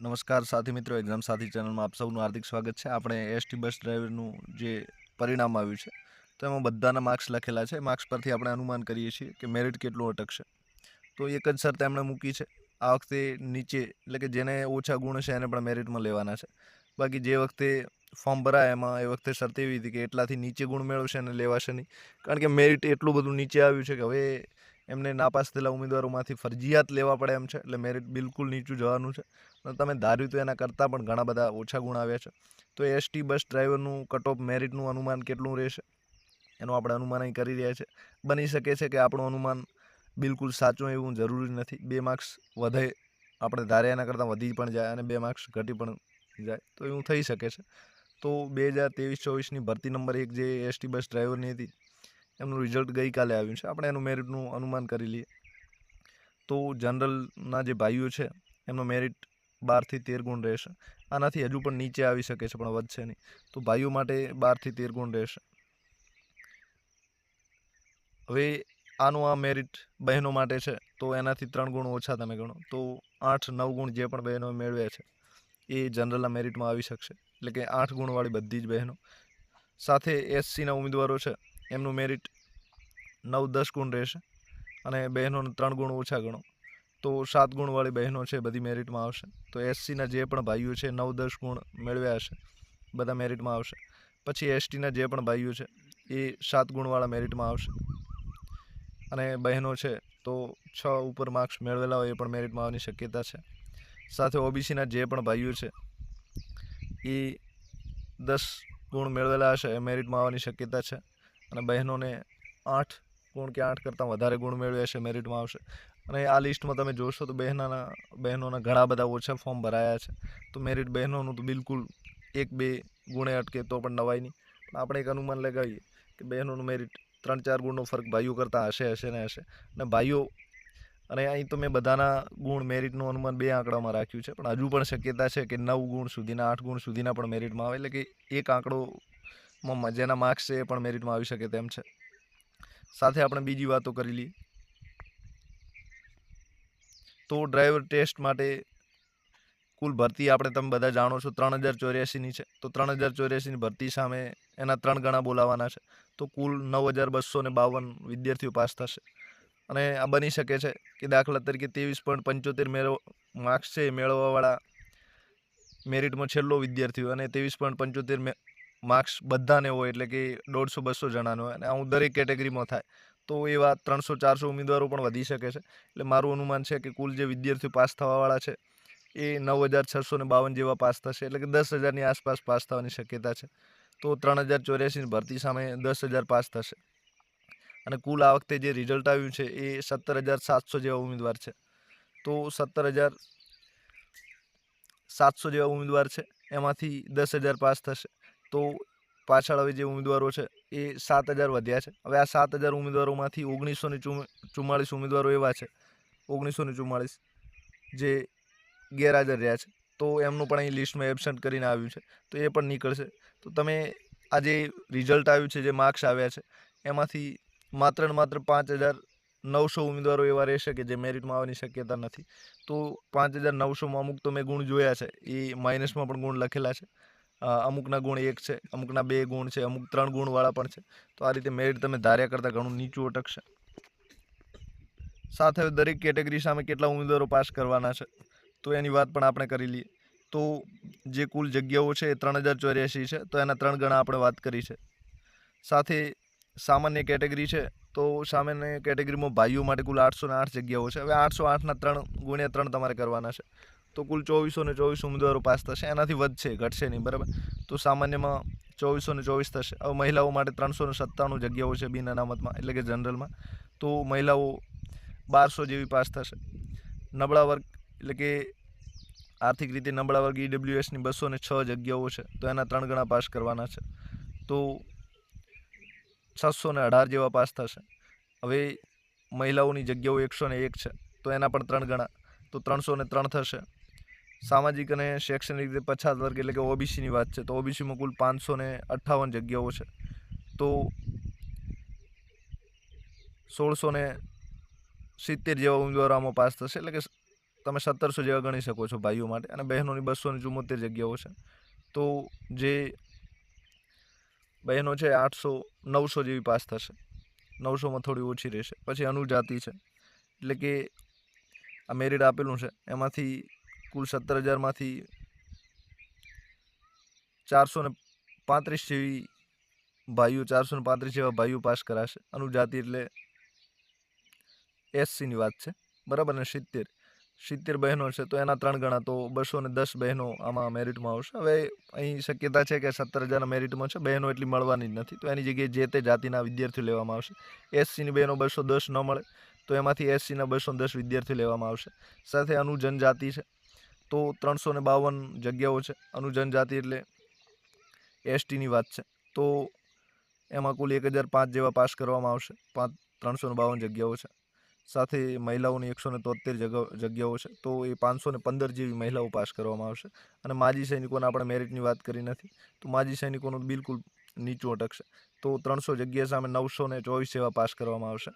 નમસ્કાર સાથી મિત્રો એક્ઝામ સાથી ચેનલમાં આપ સૌનું હાર્દિક સ્વાગત છે. આપણે એસટી બસ ડ્રાઈવરનું જે પરિણામ આવ્યું છે, તો એમાં બધાના માર્ક્સ લખેલા છે. માર્ક્સ પરથી આપણે અનુમાન કરીએ છીએ કે મેરિટ કેટલું અટકશે. તો એક જ શરત એમણે મૂકી છે. આ વખતે નીચે, એટલે કે જેને ઓછા ગુણ છે એને પણ મેરિટમાં લેવાના છે. બાકી જે વખતે ફોર્મ ભરાય એમાં, એ વખતે શરત એવી હતી કે એટલાથી નીચે ગુણ મેળવશે અને લેવાશે નહીં. કારણ કે મેરિટ એટલું બધું નીચે આવ્યું છે કે હવે એમને નાપાસ થયેલા ઉમેદવારોમાંથી ફરજિયાત લેવા પડે એમ છે, એટલે મેરિટ બિલકુલ નીચું જવાનું છે. અને તમે ધાર્યું તો એના કરતાં પણ ઘણા બધા ઓછા ગુણ આવ્યા છે. તો એસટી બસ ડ્રાઈવરનું કટ ઓફ મેરિટનું અનુમાન કેટલું રહેશે? એનું આપણે અનુમાન અહીં કરી રહ્યા છે. બની શકે છે કે આપણું અનુમાન બિલકુલ સાચું એવું જરૂરી નથી. બે માર્ક્સ વધે આપણે ધાર્યા એના કરતાં વધી પણ જાય અને બે માર્ક્સ ઘટી પણ જાય. તો એવું થઈ શકે છે. તો બે હજાર ત્રેવીસ ચોવીસની ભરતી નંબર એક જે એસટી બસ ડ્રાઈવરની હતી એમનું રિઝલ્ટ ગઈકાલે આવ્યું છે. આપણે એનું મેરિટનું અનુમાન કરી લઈએ. તો જનરલના જે ભાઈઓ છે, એમનો મેરિટ બારથી તેર ગુણ રહેશે. આનાથી હજુ પણ નીચે આવી શકે છે, પણ વધશે નહીં. તો ભાઈઓ માટે બારથી તેર ગુણ રહેશે. હવે આનું આ મેરિટ બહેનો માટે છે, તો એનાથી ત્રણ ગુણ ઓછા તમે ગણો. તો આઠ, નવ ગુણ જે પણ બહેનો મેળવ્યા છે, એ જનરલના મેરિટમાં આવી શકશે. એટલે કે આઠ ગુણવાળી બધી જ બહેનો. સાથે એસસીના ઉમેદવારો છે, એમનું મેરિટ નવ, દસ ગુણ રહેશે અને બહેનોને ત્રણ ગુણ ઓછા ગણો. તો સાત ગુણવાળી બહેનો છે, બધી મેરિટમાં આવશે. તો એસસીના જે પણ ભાઈઓ છે, નવ, દસ ગુણ મેળવ્યા હશે, બધા મેરિટમાં આવશે. પછી એસટીના જે પણ ભાઈઓ છે, એ સાત ગુણવાળા મેરિટમાં આવશે. અને બહેનો છે, તો છ ઉપર માર્ક્સ મેળવેલા હોય એ પણ મેરિટમાં આવવાની શક્યતા છે. સાથે ઓબીસીના જે પણ ભાઈઓ છે, એ દસ ગુણ મેળવેલા હશે એ મેરિટમાં આવવાની શક્યતા છે. અને બહેનોને આઠ ગુણ કે આઠ કરતાં વધારે ગુણ મેળવ્યા છે મેરિટમાં આવશે. અને આ લિસ્ટમાં તમે જોશો તો બહેનોના બહેનોના ઘણા બધા ઓછા ફોર્મ ભરાયા છે. તો મેરિટ બહેનોનું તો બિલકુલ એક, બે ગુણે અટકે તો પણ નવાય નહીં. પણ આપણે એક અનુમાન લગાવીએ કે બહેનોનું મેરિટ ત્રણ, ચાર ગુણનો ફરક ભાઈઓ કરતાં હશે હશે ને હશે. અને ભાઈઓ, અને અહીં તો મેં બધાના ગુણ મેરિટનું અનુમાન બે આંકડામાં રાખ્યું છે, પણ હજુ પણ શક્યતા છે કે નવ ગુણ સુધીના, આઠ ગુણ સુધીના પણ મેરિટમાં આવે. એટલે કે એક આંકડોમાં જેના માર્ક્સ છે એ પણ મેરિટમાં આવી શકે તેમ છે. સાથે આપણે બીજી વાતો કરી લઈએ. તો ડ્રાઈવર ટેસ્ટ માટે કુલ ભરતી આપણે તમે બધા જાણો છો ત્રણ હજાર ચોર્યાસીની છે. તો ત્રણ હજાર ચોર્યાસીની ભરતી સામે એના ત્રણ ગણા બોલાવાના છે. તો કુલ નવ હજાર બસો ને બાવન વિદ્યાર્થીઓ પાસ થશે. અને આ બની શકે છે કે દાખલા તરીકે ત્રેવીસ પોઈન્ટ પંચોતેર મેળવ માર્ક્સ છે મેળવવાવાળા મેરિટમાં છેલ્લો વિદ્યાર્થી અને ત્રેવીસ પોઈન્ટ પંચોતેર માર્ક્સ બધાને હોય એટલે કે દોઢસો, બસો જણાનો હોય અને હું દરેક કેટેગરીમાં થાય, તો એવા ત્રણસો, ચારસો ઉમેદવારો પણ વધી શકે છે. એટલે મારું અનુમાન છે કે કુલ જે વિદ્યાર્થીઓ પાસ થવાવાળા છે, એ નવ હજાર છસો ને બાવન જેવા પાસ થશે, એટલે કે દસ હજારની આસપાસ પાસ થવાની શક્યતા છે. તો ત્રણ હજાર ચોર્યાસીની ભરતી સામે દસ હજાર પાસ થશે. અને કુલ આ વખતે જે રિઝલ્ટ આવ્યું છે, એ સત્તર હજાર સાતસો જેવા ઉમેદવાર છે. તો સત્તર હજાર સાતસો જેવા ઉમેદવાર છે, એમાંથી દસ હજાર પાસ થશે. તો પાછળ હવે જે ઉમેદવારો છે, એ સાત હજાર વધ્યા છે. હવે આ સાત હજાર ઉમેદવારોમાંથી ઓગણીસો ને ચુમ્માળીસ ઉમેદવારો એવા છે. ઓગણીસો ને ચુમ્માળીસ જે ગેરહાજર રહ્યા છે. તો એમનું પણ અહીં લિસ્ટમાં એબસન્ટ કરીને આવ્યું છે. તો એ પણ નીકળશે. તો તમે આ જે રિઝલ્ટ આવ્યું છે, જે માર્ક્સ આવ્યા છે, એમાંથી માત્ર ને માત્ર પાંચ હજાર નવસો ઉમેદવારો એવા રહેશે કે જે મેરિટમાં આવવાની શક્યતા નથી. તો પાંચ હજાર નવસોમાં અમુક તો મેં ગુણ જોયા છે. એ માઇનસમાં પણ ગુણ લખેલા છે. અમુકના ગુણ એક છે, અમુકના બે ગુણ છે, અમુક ત્રણ ગુણવાળા પણ છે. તો આ રીતે મેરિટ તમે ધાર્યા કરતાં ઘણું નીચું અટકશે. સાથે દરેક કેટેગરી સામે કેટલા ઉમેદવારો પાસ કરવાના છે, તો એની વાત પણ આપણે કરી લઈએ. તો જે કુલ જગ્યાઓ છે એ ત્રણ હજાર ચોર્યાસી છે, તો એના ત્રણ ગણા આપણે વાત કરી છે. સાથે સામાન્ય કેટેગરી છે, તો સામાન્ય કેટેગરીમાં ભાઈઓ માટે કુલ આઠસો આઠ જગ્યાઓ છે. હવે આઠસો આઠના ત્રણ ગુણ્યા ત્રણ તમારે કરવાના છે. તો કુલ ચોવીસો ને ચોવીસ ઉમેદવારો પાસ થશે. એનાથી વધશે, ઘટશે નહીં, બરાબર? તો સામાન્યમાં ચોવીસો ને ચોવીસ થશે. હવે મહિલાઓ માટે ત્રણસો ને સત્તાણું જગ્યાઓ છે બિન અનામતમાં, એટલે કે જનરલમાં. તો મહિલાઓ બારસો જેવી પાસ થશે. નબળા વર્ગ, એટલે કે આર્થિક રીતે નબળા વર્ગ ઈડબ્લ્યુએસની બસો ને છ જગ્યાઓ છે, તો એના ત્રણ ગણા પાસ કરવાના છે. તો છસો ને અઢાર જેવા પાસ થશે. હવે મહિલાઓની જગ્યાઓ એકસો ને એક છે, તો એના પણ ત્રણ ગણા. તો ત્રણસો ને ત્રણ થશે. સામાજિક અને શૈક્ષણિક રીતે પછાત વર્ગ એટલે કે ઓબીસીની વાત છે, તો ઓબીસીમાં કુલ પાંચસો ને અઠ્ઠાવન જગ્યાઓ છે. તો સોળસો ને સિત્તેર જેવા ઉમેદવારો આમાં પાસ થશે, એટલે કે તમે સત્તરસો જેવા ગણી શકો છો ભાઈઓ માટે, અને બહેનોની બસો ને ચુમ્મોતેર જગ્યાઓ છે. તો જે બહેનો છે આઠસો, નવસો જેવી પાસ થશે. નવસોમાં થોડી ઓછી રહેશે. પછી અનુજાતિ છે, એટલે કે આ મેરિટ આપેલું છે, એમાંથી કુલ સત્તર હજારમાંથી ચારસો ને પાંત્રીસ જેવી ભાઈઓ, ચારસો ને પાંત્રીસ જેવા ભાઈઓ પાસ કરાશે. અનુજાતિ એટલે એસસીની વાત છે. બરાબર ને? સિત્તેર. સિત્તેર બહેનો છે, તો એના ત્રણ ગણા તો બસો ને દસ બહેનો આમાં મેરિટમાં આવશે. હવે અહીં શક્યતા છે કે સત્તર હજારના મેરિટમાં છે, બહેનો એટલી મળવાની જ નથી. તો એની જગ્યાએ જે તે જાતિના વિદ્યાર્થીઓ લેવામાં આવશે. એસસીની બહેનો બસો દસ ન મળે, તો એમાંથી એસસીના બસો દસ વિદ્યાર્થીઓ લેવામાં આવશે. સાથે અનુજનજાતિ છે. તો ત્રણસો ને બાવન જગ્યાઓ છે. અનુજનજાતિ એટલે એસટીની વાત છે. તો એમાં કુલ એક હજાર પાંચ જેવા પાસ કરવામાં આવશે. પાંચ ત્રણસો બાવન જગ્યાઓ છે. સાથે મહિલાઓની એકસો ને તોતેર જગ્યાઓ છે. તો એ પાંચસો ને પંદર જેવી મહિલાઓ પાસ કરવામાં આવશે. અને માજી સૈનિકોને આપણે મેરિટની વાત કરી નથી. તો માજી સૈનિકોનું બિલકુલ નીચું અટકશે. તો ત્રણસો જગ્યા સામે નવસો ને ચોવીસ જેવા પાસ કરવામાં આવશે.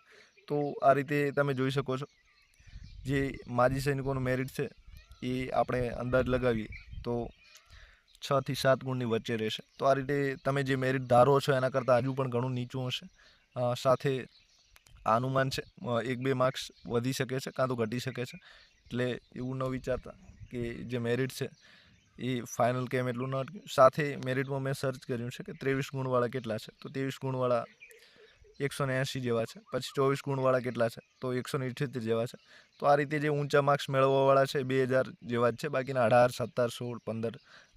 તો આ રીતે તમે જોઈ શકો છો. જે માજી સૈનિકોનું મેરિટ છે એ આપણે અંદાજ લગાવીએ, તો છ થી સાત ગુણની વચ્ચે રહેશે. તો આ રીતે તમે જે મેરિટ ધારો છો, એના કરતાં હજુ પણ ઘણું નીચું હશે. સાથે આ અનુમાન છે એક બે માર્ક્સ વધી શકે છે, કાં તો ઘટી શકે છે. એટલે એવું ન વિચારતા કે જે મેરિટ છે, એ ફાઇનલ કેમ એટલું ન સાથે મેરિટમાં મેં સર્ચ કર્યું છે કે ત્રેવીસ ગુણવાળા કેટલા છે? તો ત્રેવીસ ગુણવાળા એકસો ને એંશી જેવા છે. પછી ચોવીસ ગુણવાળા કેટલા છે? તો એકસો ને ઇઠ્યોતેર જેવા છે. તો આ રીતે જે ઊંચા માર્ક્સ મેળવવાવાળા છે બે હજાર જેવા જ છે. બાકીના અઢાર, સત્તર, સોળ, પંદર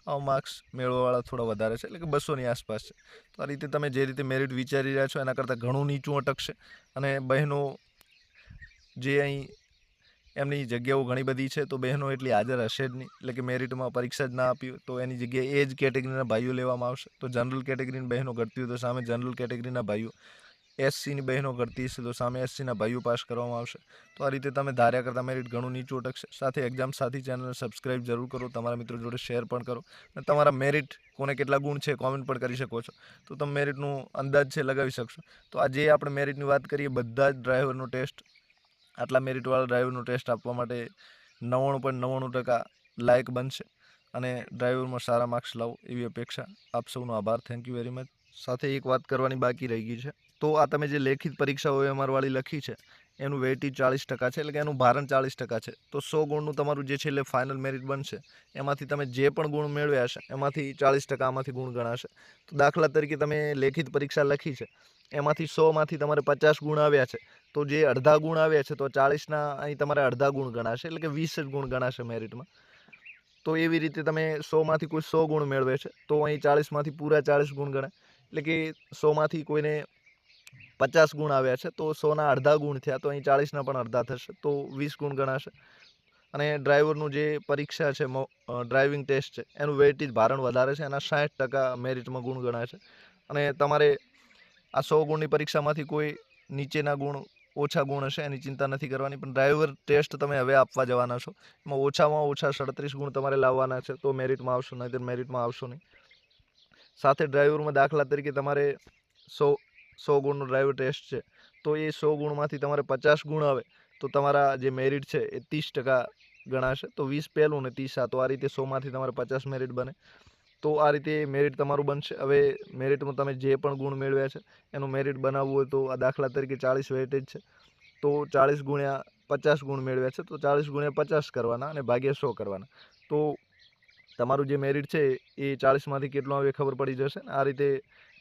આવા માર્ક્સ મેળવવાવાળા થોડા વધારે છે. એટલે કે બસોની આસપાસ છે. તો આ રીતે તમે જે રીતે મેરિટ વિચારી રહ્યા છો એના કરતાં ઘણું નીચું અટકશે. અને બહેનો જે અહીં એમની જગ્યાઓ ઘણી બધી છે, તો બહેનો એટલી હાજર હશે જ નહીં. એટલે કે મેરિટમાં પરીક્ષા જ ના આપી તો એની જગ્યાએ એ જ કેટેગરીના ભાઈઓ લેવામાં આવશે. તો જનરલ કેટેગરીની બહેનો ઘટતી હોય તો સામે જનરલ કેટેગરીના ભાઈઓ એસસીની બહેનો ઘટતી હશે તો સામે એસસીના ભાઈઓ પાસ કરવામાં આવશે. તો આ રીતે તમે ધાર્યા કરતાં મેરિટ ઘણું નીચું અટકશે. સાથે એક્ઝામ સાથી ચેનલને સબસ્ક્રાઇબ જરૂર કરો. તમારા મિત્રો જોડે શેર પણ કરો. અને તમારા મેરિટ કોને કેટલા ગુણ છે કોમેન્ટ પણ કરી શકો છો. તો તમે મેરિટનું અંદાજ છે લગાવી શકશો. તો આજે આપણે મેરિટની વાત કરીએ. બધા જ ડ્રાઈવરનો ટેસ્ટ આટલા મેરિટવાળા ડ્રાઈવરનો ટેસ્ટ આપવા માટે નવ્વાણું પોઈન્ટ નવ્વાણું ટકા લાયક બનશે. અને ડ્રાઈવરમાં સારા માર્ક્સ લાવો એવી અપેક્ષા. આપ સૌનો આભાર. થેન્ક યુ વેરી મચ સાથે એક વાત કરવાની બાકી રહી ગઈ છે. તો આ તમે જે લેખિત પરીક્ષા ઓએમઆરવાળી લખી છે, એનું વેઇટેજ ચાળીસ ટકા છે, એટલે કે એનું ભારણ ચાળીસ ટકા છે. તો સો ગુણનું તમારું જે છેલ્લે ફાઇનલ મેરિટ બનશે. એમાંથી તમે જે પણ ગુણ મેળવ્યા હશે, એમાંથી ચાળીસ ટકા આમાંથી ગુણ ગણાશે. તો દાખલા તરીકે તમે લેખિત પરીક્ષા લખી છે, એમાંથી સોમાંથી તમારે પચાસ ગુણ આવ્યા છે, તો જે અડધા ગુણ આવ્યા છે, તો ચાળીસના અહીં તમારે અડધા ગુણ ગણાશે, એટલે કે વીસ જ ગુણ ગણાશે મેરિટમાં તો એવી રીતે તમે સોમાંથી કોઈ સો ગુણ મેળવે છે, તો અહીં ચાળીસમાંથી પૂરા ચાળીસ ગુણ ગણાય. એટલે કે સોમાંથી કોઈને પચાસ ગુણ આવ્યા છે, તો સોના અડધા ગુણ થયા, તો અહીં ચાળીસના પણ અડધા થશે, તો વીસ ગુણ ગણાશે. અને ડ્રાઈવરનું જે પરીક્ષા છે ડ્રાઇવિંગ ટેસ્ટ છે, એનું વેઇટેજ ભારણ વધારે છે, એના સાઠ ટકા મેરિટમાં ગુણ ગણાય છે. અને તમારે આ સો ગુણની પરીક્ષામાંથી કોઈ નીચેના ગુણ, ઓછા ગુણ હશે, એની ચિંતા નથી કરવાની, પણ ડ્રાઈવર ટેસ્ટ તમે હવે આપવા જવાના છો. એમાં ઓછામાં ઓછા સડત્રીસ ગુણ તમારે લાવવાના છે, તો મેરિટમાં આવશો નહીં મેરિટમાં આવશો નહીં. સાથે ડ્રાઈવરમાં દાખલા તરીકે તમારે સો સો ગુણનો ડ્રાઈવર ટેસ્ટ છે, તો એ સો ગુણમાંથી તમારે પચાસ ગુણ આવે, તો તમારા જે મેરિટ છે એ ત્રીસ ટકા ગણાશે. તો વીસ પહેલું ને ત્રીસ સાત, તો આ રીતે સોમાંથી તમારે પચાસ મેરિટ બને. તો આ રીતે મેરિટ તમારું બનશે. હવે મેરિટમાં તમે જે પણ ગુણ મેળવ્યા છે, એનું મેરિટ બનાવવું હોય તો આ દાખલા તરીકે ચાળીસ વેટેજ છે. તો ચાળીસ ગુણ્યા પચાસ ગુણ મેળવ્યા છે, તો ચાળીસ ગુણ્યા પચાસ કરવાના અને ભાગ્યા સો કરવાના. તો તમારું જે મેરિટ છે એ ચાળીસમાંથી કેટલું આવે ખબર પડી જશે આ રીતે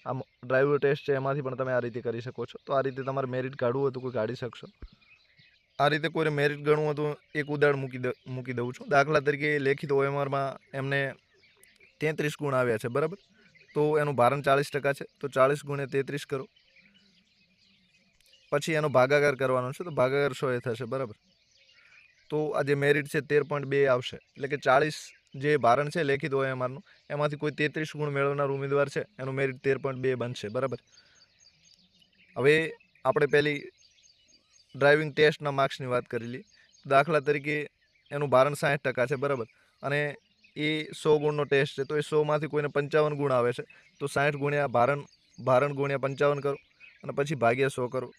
આમ ડ્રાઈવર ટેસ્ટ છે, એમાંથી પણ તમે આ રીતે કરી શકો છો. તો આ રીતે તમારે મેરિટ કાઢવું હતું કોઈ કાઢી શકશો. આ રીતે કોઈને મેરિટ ગણવું હતું એક ઉદાહરણ મૂકી મૂકી દઉં છું. દાખલા તરીકે લેખિત ઓએમઆરમાં એમને તેત્રીસ ગુણ આવ્યા છે, બરાબર? તો એનું ભારણ ચાળીસ ટકા છે. તો ચાલીસ ગુણે તેત્રીસ કરો. પછી એનો ભાગાકાર કરવાનો છે, તો ભાગાકાર સો એ થશે, બરાબર? તો આ જે મેરિટ છે, તેર પોઈન્ટ બે આવશે. એટલે કે ચાળીસ જે ભારણ છે, લેખિત ઓએમઆરનું એમાંથી કોઈ તેત્રીસ ગુણ મેળવનાર ઉમેદવાર છે, એનું મેરિટ તેર પોઈન્ટ બે બનશે, બરાબર? હવે આપણે પહેલી ડ્રાઇવિંગ ટેસ્ટના માર્ક્સની વાત કરી લઈએ. દાખલા તરીકે એનું ભારણ સાઠ ટકા છે, બરાબર? અને એ સો ગુણનો ટેસ્ટ છે, તો એ સોમાંથી કોઈને પંચાવન ગુણ આવે છે, તો સાઠ ગુણ્યા ભારણ ભારણ ગુણ્યા પંચાવન કરો, અને પછી ભાગ્યા સો કરો.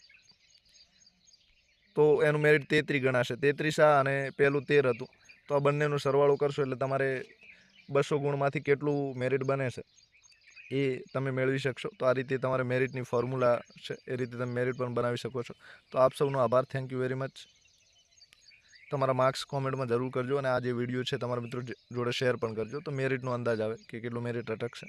તો એનું મેરિટ તેત્રીસ ગણાશે, તેત્રીસ આ અને પહેલું તેર હતું. તો આ બંનેનો સરવાળો કરશો એટલે તમારે બસો ગુણમાંથી કેટલું મેરિટ બને છે એ તમે મેળવી શકશો. તો આ રીતે તમારે મેરિટની ફોર્મ્યુલા છે, એ રીતે તમે મેરિટ પણ બનાવી શકો છો. તો આપ સૌનો આભાર. થેન્ક યુ વેરી મચ તમારા માર્ક્સ કોમેન્ટમાં જરૂર કરજો અને આ જે વીડિયો છે, તમારા મિત્રો જોડે શેર પણ કરજો. તો મેરિટનો અંદાજ આવે કે કેટલું મેરિટ અટકશે.